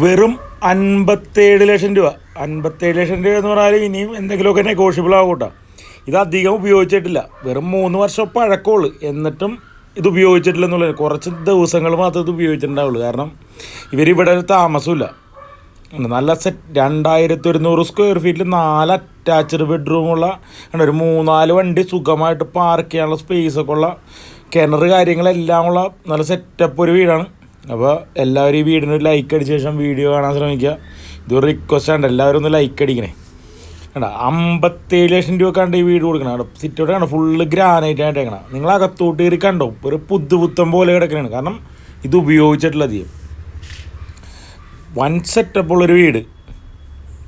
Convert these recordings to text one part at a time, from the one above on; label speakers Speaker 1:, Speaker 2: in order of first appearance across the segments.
Speaker 1: വെറും അൻപത്തേഴ് ലക്ഷം രൂപ. അൻപത്തേഴ് ലക്ഷം രൂപ എന്ന് പറഞ്ഞാൽ ഇനിയും എന്തെങ്കിലുമൊക്കെ നെഗോഷ്യബിൾ ആകൂട്ടോ ഇത് അധികം ഉപയോഗിച്ചിട്ടില്ല. വെറും മൂന്ന് വർഷം പഴക്കമുള്ളൂ. എന്നിട്ടും ഇത് ഉപയോഗിച്ചിട്ടില്ല എന്നുള്ളത് കുറച്ച് ദിവസങ്ങൾ മാത്രമേ ഇത് ഉപയോഗിച്ചിട്ടുണ്ടാവുള്ളൂ. കാരണം ഇവരിവിടെ ഒരു താമസമില്ല നല്ല സെറ്റ് രണ്ടായിരത്തി ഒരുന്നൂറ് സ്ക്വയർ ഫീറ്റിൽ നാല് അറ്റാച്ച്ഡ് ബെഡ്റൂമുള്ള ഒരു മൂന്നാൽ വണ്ടി സുഖമായിട്ട് പാർക്ക് ചെയ്യാനുള്ള സ്പേസൊക്കെ ഉള്ള കിണർ കാര്യങ്ങളെല്ലാം ഉള്ള നല്ല സെറ്റപ്പ് ഒരു വീടാണ്. അപ്പോൾ എല്ലാവരും ഈ വീടിന് ഒരു ലൈക്ക് അടിച്ച ശേഷം വീഡിയോ കാണാൻ ശ്രമിക്കുക. ഇതൊരു റിക്വസ്റ്റ് ആണ്. എല്ലാവരും ഒന്ന് ലൈക്ക് അടിക്കണേ. കണ്ട? അമ്പത്തേഴ് ലക്ഷം രൂപ കണ്ട് ഈ വീട് കൊടുക്കണം. അവിടെ സിറ്റോടെ കണ്ടോ? ഫുള്ള് ഗ്രാനൈറ്റ് ആയിട്ട് ആയിട്ടേക്കണം നിങ്ങൾ അകത്തോട്ട് കയറി കണ്ടോ? ഒരു പുതുപുത്തം പോലെ കിടക്കണാണ്. കാരണം ഇത് ഉപയോഗിച്ചിട്ടുള്ള അധികം വൺ സെറ്റപ്പ് ഉള്ളൊരു വീട്.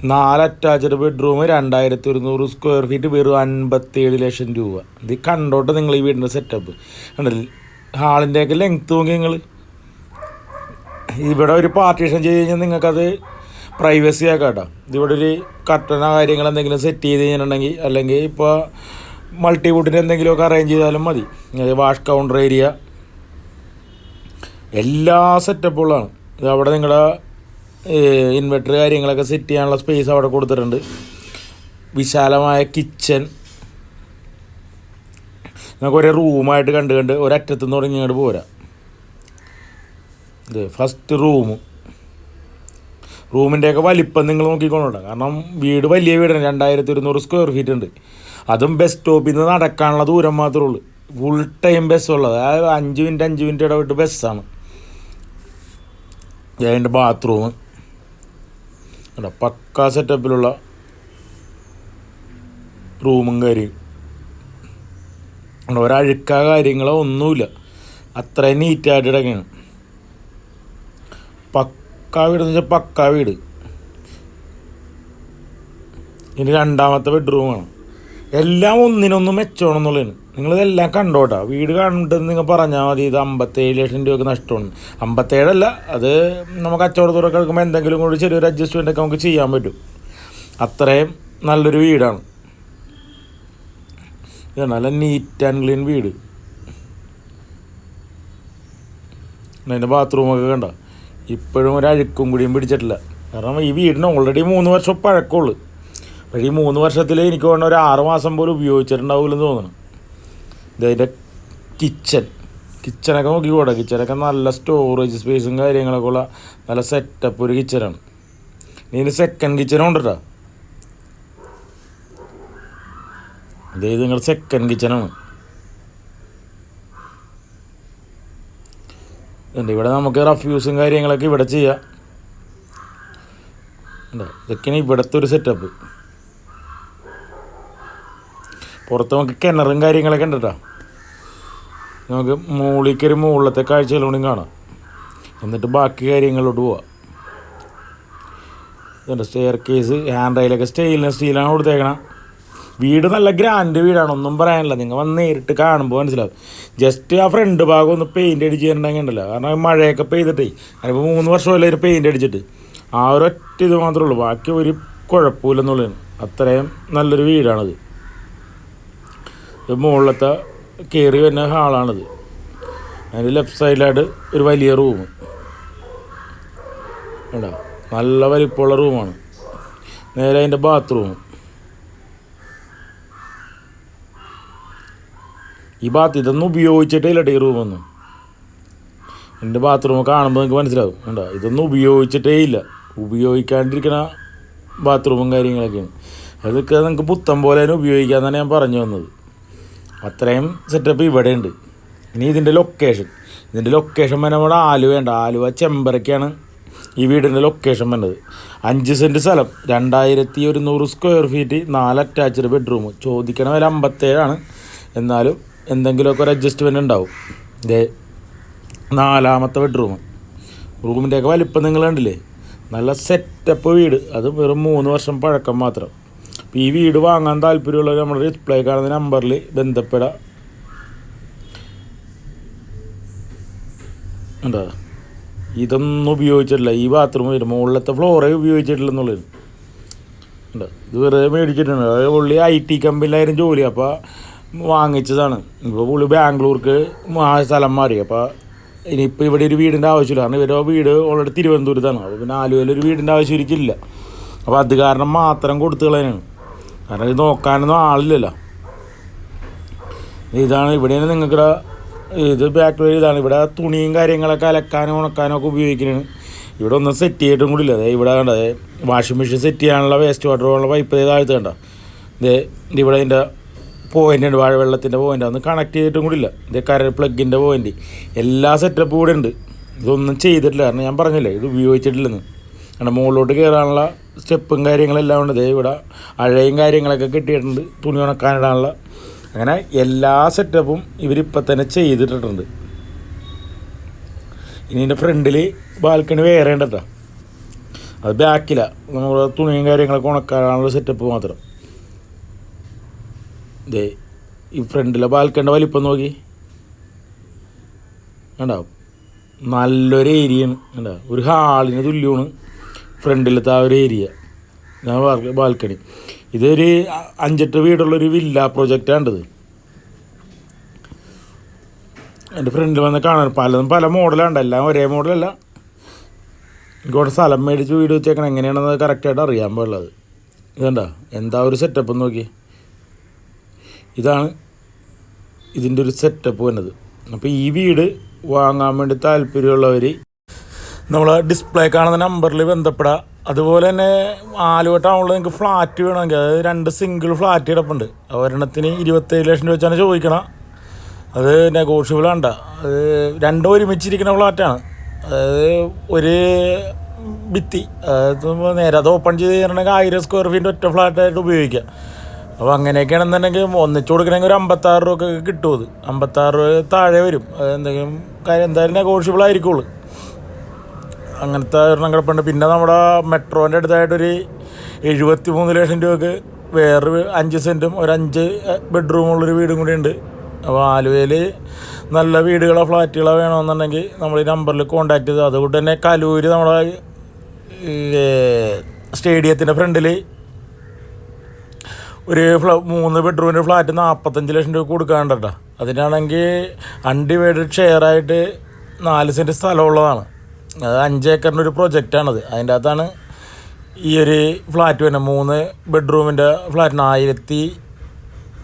Speaker 1: നാല് അറ്റാച്ച്ഡ് ബെഡ്റൂം രണ്ടായിരത്തി ഒരുന്നൂറ് സ്ക്വയർ ഫീറ്റ് വെറും അൻപത്തേഴ് ലക്ഷം രൂപ. ഇത് കണ്ടോട്ടെ നിങ്ങൾ ഈ വീടിന്റെ സെറ്റപ്പ് കണ്ടില്ലേ ഹാളിന്റെയൊക്കെ ലെങ്ത്ത് നോക്കി നിങ്ങൾ ഇവിടെ ഒരു പാർട്ടീഷൻ ചെയ്ത് കഴിഞ്ഞാൽ നിങ്ങൾക്കത് പ്രൈവസി ആക്കാം കേട്ടോ ഇതിവിടെ ഒരു കട്ടണ കാര്യങ്ങൾ എന്തെങ്കിലും സെറ്റ് ചെയ്ത് കഴിഞ്ഞിട്ടുണ്ടെങ്കിൽ അല്ലെങ്കിൽ ഇപ്പോൾ മൾട്ടിവുഡിന് എന്തെങ്കിലുമൊക്കെ അറേഞ്ച് ചെയ്താലും മതി. വാഷ് കൗണ്ടർ ഏരിയ എല്ലാ സെറ്റപ്പുകളാണ് ഇത് അവിടെ നിങ്ങളുടെ ഇൻവെർട്ടർ കാര്യങ്ങളൊക്കെ സെറ്റ് ചെയ്യാനുള്ള സ്പേസ് അവിടെ കൊടുത്തിട്ടുണ്ട്. വിശാലമായ കിച്ചൺ നമുക്ക് ഒരേ റൂമായിട്ട് കണ്ട് കണ്ട് ഒരറ്റത്ത് നിന്ന് തുടങ്ങി അങ്ങോട്ട് പോരാ. ഇത് ഫസ്റ്റ് റൂം റൂമിന്റെയൊക്കെ വലിപ്പം നിങ്ങൾ നോക്കിക്കൊള്ളണ്ട കാരണം വീട് വലിയ വീടാണ്. രണ്ടായിരത്തി ഒരുന്നൂറ് സ്ക്വയർ ഫീറ്റ് ഉണ്ട്. അതും ബസ് സ്റ്റോപ്പിൽ നിന്ന് നടക്കാനുള്ള ദൂരം മാത്രമേ ഉള്ളൂ. ഫുൾ ടൈം ബസ് ഉള്ളത്. അതായത് അഞ്ച് മിനിറ്റ് അഞ്ച് മിനിറ്റ് ഇടവിട്ട് ബസ്സാണ് അതിന്റെ ബാത്റൂം കേട്ടോ പക്ക സെറ്റപ്പിലുള്ള റൂമും കാര്യം അവിടെ ഒരഴുക്ക കാര്യങ്ങളോ ഒന്നുമില്ല. അത്രയും നീറ്റായിട്ട് ഇടയ്ക്കാണ് പക്ക വീട് എന്ന് വെച്ചാൽ പക്കാ വീട് ഇനി രണ്ടാമത്തെ ബെഡ്റൂമാണ് എല്ലാം ഒന്നിനൊന്നും മെച്ചമാണ് എന്നുള്ളതാണ് നിങ്ങളിതെല്ലാം കണ്ടോട്ടാ വീട് കണ്ടെന്ന് നിങ്ങൾ പറഞ്ഞാൽ മതി ഇത് അമ്പത്തേഴ് ലക്ഷം രൂപയ്ക്ക് നഷ്ടമാണ്. അമ്പത്തേഴല്ല അത് നമുക്ക് കച്ചവടത്തോടൊക്കെ എടുക്കുമ്പോൾ എന്തെങ്കിലും കൂടി ചെറിയൊരു അഡ്ജസ്റ്റ്മെന്റ് ഒക്കെ നമുക്ക് ചെയ്യാൻ പറ്റും. അത്രയും നല്ലൊരു വീടാണ്. നല്ല നീറ്റ് ആൻഡ് ക്ലീൻ വീട്. അതിന്റെ ബാത്റൂമൊക്കെ കണ്ട? ഇപ്പോഴും ഒരു അഴുക്കും കൂടിയും പിടിച്ചിട്ടില്ല. കാരണം ഈ വീടിന് ഓൾറെഡി മൂന്ന് വർഷം പഴക്കമുള്ളൂ. പക്ഷേ ഈ മൂന്ന് വർഷത്തിൽ എനിക്ക് വേണ്ട ഒരു ആറ് മാസം പോലും ഉപയോഗിച്ചിട്ടുണ്ടാവില്ലെന്ന് തോന്നുന്നു. ഇതതിന്റെ കിച്ചൺ നോക്കി കൂടാ കിച്ചണൊക്കെ നല്ല സ്റ്റോറേജ് സ്പേസും കാര്യങ്ങളൊക്കെ ഉള്ള നല്ല സെറ്റപ്പ് ഒരു കിച്ചണാണ് ഇതിന് സെക്കൻഡ് കിച്ചണും ഉണ്ട് കേട്ടോ ഇത് നിങ്ങൾ സെക്കൻഡ് കിച്ചണാണ് ഉണ്ട്. ഇവിടെ നമുക്ക് റഫ്യൂസും കാര്യങ്ങളൊക്കെ ഇവിടെ ചെയ്യാം. ഇതൊക്കെയാണ് ഇവിടുത്തെ ഒരു സെറ്റപ്പ് പുറത്ത് നമുക്ക് കിണറും കാര്യങ്ങളൊക്കെ ഉണ്ട് കേട്ടോ. നമുക്ക് മുകളിലേക്കൊരു മുകളിലത്തെ കാഴ്ചകളോടും കാണാം. എന്നിട്ട് ബാക്കി കാര്യങ്ങളോട് പോവാം. ഇതുണ്ട് സ്റ്റെയർ കേസ് ഹാൻഡ് റൈലൊക്കെ സ്റ്റെയിൻലെസ് സ്റ്റീലാണ് കൊടുത്തേക്കണം. വീട് നല്ല ഗ്രാൻഡ് വീടാണ്. ഒന്നും പറയാനില്ല. നിങ്ങൾ വന്ന് നേരിട്ട് കാണുമ്പോൾ മനസ്സിലാവും. ജസ്റ്റ് ആ ഫ്രണ്ട് ഭാഗം ഒന്ന് പെയിന്റ് അടിച്ച് തരണമെങ്കിൽ ഉണ്ടല്ലോ കാരണം മഴയൊക്കെ പെയ്തിട്ടേ അതിപ്പോൾ മൂന്ന് വർഷമല്ലേ ഒരു പെയിന്റ് അടിച്ചിട്ട്. ആ ഒരൊറ്റ ഇത് മാത്രമേ ഉള്ളൂ. ബാക്കി ഒരു കുഴപ്പമില്ലെന്നുള്ളതാണ്. അത്രയും നല്ലൊരു വീടാണത്. മുകളിലത്തെ കയറി വരുന്ന ഹാളാണിത്. അതിന്റെ ലെഫ്റ്റ് സൈഡിലായിട്ട് ഒരു വലിയ റൂം ഉണ്ടോ നല്ല വലിപ്പമുള്ള റൂമാണ് നേരെ അതിന്റെ ബാത്റൂം ഈ ബാത്ത് ഇതൊന്നും ഉപയോഗിച്ചിട്ടേ ഇല്ല ടീ റൂമൊന്നും എന്റെ ബാത്റൂം കാണുമ്പോൾ നിങ്ങൾക്ക് മനസ്സിലാവും. വേണ്ട ഇതൊന്നും ഉപയോഗിച്ചിട്ടേ ഇല്ല. ഉപയോഗിക്കാണ്ടിരിക്കണ ബാത്റൂമും കാര്യങ്ങളൊക്കെയാണ്. അതൊക്കെ നിങ്ങൾക്ക് പുത്തം പോലെ തന്നെ ഉപയോഗിക്കാമെന്നാണ് ഞാൻ പറഞ്ഞു വന്നത്. അത്രയും സെറ്റപ്പ് ഇവിടെ ഉണ്ട്. ഇനി ഇതിന്റെ ലൊക്കേഷൻ ഇതിന്റെ ലൊക്കേഷൻ വരെ നമ്മുടെ ആലുവയുണ്ട് ആലുവ ചെമ്പരക്കാണ് ഈ വീടിന്റെ ലൊക്കേഷൻ വന്നത് അഞ്ച് സെന്റ് സ്ഥലം. രണ്ടായിരത്തി ഒരുന്നൂറ് സ്ക്വയർ ഫീറ്റ് നാല് അറ്റാച്ച്ഡ് ബെഡ്റൂം ചോദിക്കണ വില അമ്പത്തേഴാണ്. എന്നാലും എന്തെങ്കിലുമൊക്കെ ഒരു അഡ്ജസ്റ്റ്മെന്റ് ഉണ്ടാവും. ഇതേ നാലാമത്തെ ബെഡ്റൂം റൂമിന്റെയൊക്കെ വലിപ്പം നിങ്ങൾ കണ്ടില്ലേ? നല്ല സെറ്റപ്പ് വീട്. അത് വെറും മൂന്ന് വർഷം പഴക്കം മാത്രം. അപ്പോൾ ഈ വീട് വാങ്ങാൻ താല്പര്യമുള്ളവർ നമ്മുടെ ഡിസ്പ്ലേ കാണുന്ന നമ്പറിൽ ബന്ധപ്പെടാം. ഉണ്ടോ ഇതൊന്നും ഉപയോഗിച്ചിട്ടില്ല. ഈ ബാത്റൂം വരും മുകളിലത്തെ ഫ്ലോറേ ഉപയോഗിച്ചിട്ടില്ല എന്നുള്ളത് ഉണ്ട് ഇത് വെറുതെ മേടിച്ചിട്ടുണ്ട്. അതായത് പുള്ളി ഐ ടി കമ്പനിയിലായിരുന്നു ജോലി. അപ്പോൾ വാങ്ങിച്ചതാണ്. ഇപ്പോൾ പുള്ളി ബാംഗ്ലൂർക്ക് ആ സ്ഥലം മാറി. അപ്പോൾ ഇനിയിപ്പോൾ ഇവിടെ ഒരു വീടിന്റെ ആവശ്യമില്ല. കാരണം ഇവരുടെ വീട് ഓൾറെഡി തിരുവനന്തപുരത്താണ്. അപ്പോൾ പിന്നെ ആലുവയിൽ ഒരു വീടിന്റെ ആവശ്യം ഒരിക്കലില്ല അപ്പോൾ അത് കാരണം മാത്രം കൊടുത്തു കളയാനാണ്. കാരണം ഇത് നോക്കാനൊന്നും ആളില്ലല്ലോ. ഇതാണ് ഇവിടെയാണ് നിങ്ങൾക്കിടെ ഇത് ബാക്ക് ഇതാണ്. ഇവിടെ തുണിയും കാര്യങ്ങളൊക്കെ അലക്കാനും ഉണക്കാനും ഒക്കെ ഉപയോഗിക്കുന്നതാണ് ഇവിടെ ഒന്നും സെറ്റ് ചെയ്തിട്ടും കൂടി ഇല്ല അതെ ഇവിടെ കണ്ട വാഷിംഗ് മെഷീൻ സെറ്റ് ചെയ്യാനുള്ള വേസ്റ്റ് വാട്ടർ പോലുള്ള പൈപ്പ് താഴ്ത്ത് കണ്ട. ഇതേ ഇവിടെ ഇതിന്റെ പോയിന്റ് ഉണ്ട് വാഴ വെള്ളത്തിന്റെ പോയിന്റ് അതൊന്നും കണക്ട് ചെയ്തിട്ടും കൂടി ഇല്ല ഇത് കര പ്ലഗിന്റെ പോയിന്റ് എല്ലാ സെറ്റപ്പും കൂടെ ഉണ്ട് ഇതൊന്നും ചെയ്തിട്ടില്ല. കാരണം ഞാൻ പറഞ്ഞില്ലേ ഇത് ഉപയോഗിച്ചിട്ടില്ലെന്ന്. കാരണം മുകളിലോട്ട് കയറാനുള്ള സ്റ്റെപ്പും കാര്യങ്ങളെല്ലാം ഉണ്ട്. ദേ ഇവിടെ അഴയും കാര്യങ്ങളൊക്കെ കിട്ടിയിട്ടുണ്ട്. തുണി ഉണക്കാനിടാനുള്ള. അങ്ങനെ എല്ലാ സെറ്റപ്പും ഇവരിപ്പം തന്നെ ചെയ്തിട്ടിട്ടുണ്ട്. ഇനി എന്റെ ഫ്രണ്ടിൽ ബാൽക്കണി വേറെ ഉണ്ട് കേട്ടോ അത് ബാക്കിലാണ് നമ്മൾ തുണിയും കാര്യങ്ങളൊക്കെ ഉണക്കാനുള്ള സെറ്റപ്പ് മാത്രം. ദേ ഈ ഫ്രണ്ടിലെ ബാൽക്കണ്ട വലിപ്പം നോക്കി. കണ്ടോ? നല്ലൊരു ഏരിയയാണ് കണ്ടോ? ഒരു ഹാളിന് തുല്യമാണ് ഫ്രണ്ടിലത്തെ ആ ഒരു ഏരിയ ഞാൻ ബാൽക്കണി. ഇതൊരു അഞ്ചെട്ട് വീടുള്ളൊരു വില്ല പ്രൊജക്റ്റാണിത് എന്റെ ഫ്രണ്ടിൽ വന്ന് കാണാൻ പലതും പല മോഡലാണ് എല്ലാം ഒരേ മോഡലല്ല എനിക്ക് ഇവിടെ സ്ഥലം മേടിച്ച് വീട് വെച്ചേക്കണം. എങ്ങനെയാണെന്ന് കറക്റ്റായിട്ട് അറിയാൻ പാടുള്ളത് ഇതുണ്ടോ എന്താ ഒരു സെറ്റപ്പ് നോക്കി ഇതാണ് ഇതിന്റെ ഒരു സെറ്റപ്പ് വന്നത്. അപ്പോൾ ഈ വീട് വാങ്ങാൻ വേണ്ടി താല്പര്യമുള്ളവർ നമ്മൾ ഡിസ്പ്ലേ കാണുന്ന നമ്പറിൽ ബന്ധപ്പെടാം. അതുപോലെ തന്നെ ആലുവ ടൗണിൽ നിങ്ങൾക്ക് ഫ്ലാറ്റ് വേണമെങ്കിൽ അതായത് രണ്ട് സിംഗിൾ ഫ്ലാറ്റ് കിടപ്പുണ്ട്. ഒരെണ്ണത്തിന് ഇരുപത്തേഴ് ലക്ഷം രൂപ വെച്ചാണ് ചോദിക്കണം. അത് നെഗോഷ്യബിൾ ആണ്ട അത് രണ്ടും ഒരുമിച്ചിരിക്കുന്ന ഫ്ലാറ്റാണ് അതായത് ഒരു ഭിത്തി. അതായത് നേരെ അത് ഓപ്പൺ ചെയ്ത് തരണമെങ്കിൽ ആയിരം സ്ക്വയർ ഫീറ്റ് ഒറ്റ ഫ്ലാറ്റായിട്ട് ഉപയോഗിക്കാം. അപ്പോൾ അങ്ങനെയൊക്കെയാണെന്നുണ്ടെങ്കിൽ ഒന്നിച്ചു കൊടുക്കണമെങ്കിൽ ഒരു അമ്പത്താറ് രൂപ ഒക്കെ കിട്ടും അത്. അമ്പത്താറ് രൂപ താഴെ വരും. എന്തെങ്കിലും കാര്യം എന്തായാലും നെഗോഷ്യബിൾ ആയിരിക്കുള്ളൂ. അങ്ങനത്തെ ഒരെണ്ണം കിടപ്പുണ്ട്. പിന്നെ നമ്മുടെ മെട്രോന്റെ അടുത്തായിട്ടൊരു എഴുപത്തി മൂന്ന് ലക്ഷം രൂപക്ക് വേറൊരു അഞ്ച് സെന്റും ഒരു അഞ്ച് ബെഡ്റൂമുള്ളൊരു വീടും കൂടി ഉണ്ട്. അപ്പോൾ ആലുവയിൽ നല്ല വീടുകളോ ഫ്ലാറ്റുകളോ വേണമെന്നുണ്ടെങ്കിൽ നമ്മൾ ഈ നമ്പറിൽ കോൺടാക്ട് ചെയ്ത്. അതുകൊണ്ട് തന്നെ കലൂര് നമ്മുടെ സ്റ്റേഡിയത്തിന്റെ ഫ്രണ്ടിൽ ഒരു ഫ്ലാ മൂന്ന് ബെഡ്റൂമിന്റെ ഫ്ലാറ്റ് നാൽപ്പത്തഞ്ച് ലക്ഷം രൂപ കൊടുക്കാണ്ട് കേട്ടോ അതിനാണെങ്കിൽ അൺഡിവൈഡഡ് ഷെയറായിട്ട് നാല് സെന്റ് സ്ഥലമുള്ളതാണ്. അത് അഞ്ച് ഏക്കറിന്റെ ഒരു പ്രൊജക്റ്റാണത് അതിന്റെ അകത്താണ് ഈ ഒരു ഫ്ലാറ്റ് വരുന്നത്. മൂന്ന് ബെഡ്റൂമിന്റെ ഫ്ലാറ്റിന് ആയിരത്തി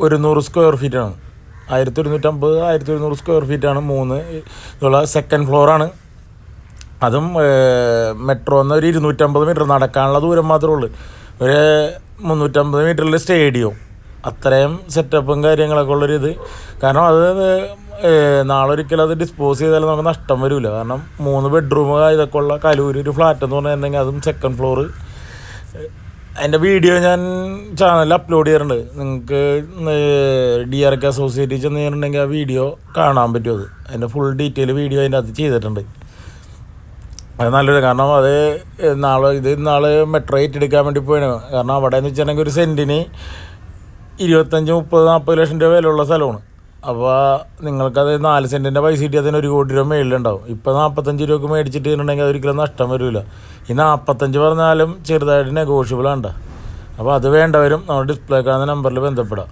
Speaker 1: ഒരുന്നൂറ് സ്ക്വയർ ഫീറ്റാണ് ആയിരത്തി ഒരുന്നൂറ്റമ്പത് ആയിരത്തി ഒരുന്നൂറ് സ്ക്വയർ ഫീറ്റാണ് മൂന്ന് ഇതുള്ള സെക്കൻഡ് ഫ്ലോറാണ് അതും മെട്രോ എന്ന ഒരു ഇരുന്നൂറ്റമ്പത് മീറ്റർ നടക്കാനുള്ള ദൂരം മാത്രമേ ഉള്ളൂ. ഒരു മുന്നൂറ്റമ്പത് മീറ്ററിൽ സ്റ്റേഡിയം അത്രയും സെറ്റപ്പും കാര്യങ്ങളൊക്കെ ഉള്ളൊരു ഇത്. കാരണം അത് നാളെ ഒരിക്കലും അത് ഡിസ്പോസ് ചെയ്താൽ നമുക്ക് നഷ്ടം വരില്ല കാരണം മൂന്ന് ബെഡ്റൂം ഇതൊക്കെ ഉള്ള കലൂര് ഒരു ഫ്ലാറ്റ് എന്ന് പറഞ്ഞിട്ടുണ്ടെങ്കിൽ അതും സെക്കൻഡ് ഫ്ലോറ് അതിന്റെ വീഡിയോ ഞാൻ ചാനലിൽ അപ്ലോഡ് ചെയ്യാറുണ്ട്. നിങ്ങൾക്ക് ഡി ആർ കെ അസോസിയേറ്റ് ചെന്ന് കഴിഞ്ഞിട്ടുണ്ടെങ്കിൽ ആ വീഡിയോ കാണാൻ പറ്റും അത്. അതിന്റെ ഫുൾ ഡീറ്റെയിൽ വീഡിയോ അതിന്റെ അകത്ത് ചെയ്തിട്ടുണ്ട്. അത് നല്ലൊരു കാരണം അത് നാളെ ഇത് നാളെ മെട്രോ എടുക്കാൻ വേണ്ടി പോയാണ് കാരണം അവിടെ എന്ന് വെച്ചിട്ടുണ്ടെങ്കിൽ ഒരു സെന്റിന് ഇരുപത്തഞ്ച് മുപ്പത് നാൽപ്പത് ലക്ഷം രൂപ വിലയുള്ള സ്ഥലമാണ്. അപ്പോൾ നിങ്ങൾക്കത് നാല് സെന്റിന്റെ പൈസ കിട്ടി അതിന് ഒരു കോടി രൂപ മേളിലുണ്ടാവും. ഇപ്പോൾ നാൽപ്പത്തഞ്ച് രൂപക്ക് മേടിച്ചിട്ട് ഇരുന്നുണ്ടെങ്കിൽ അതൊരിക്കലും നഷ്ടം വരില്ല ഈ നാൽപ്പത്തഞ്ച് പറഞ്ഞാലും ചെറുതായിട്ട് നെഗോഷ്യബിൾ ആണ് അപ്പോൾ അത് വേണ്ടവരും നമ്മുടെ ഡിസ്പ്ലേ കാണുന്ന നമ്പറിൽ ബന്ധപ്പെടാം.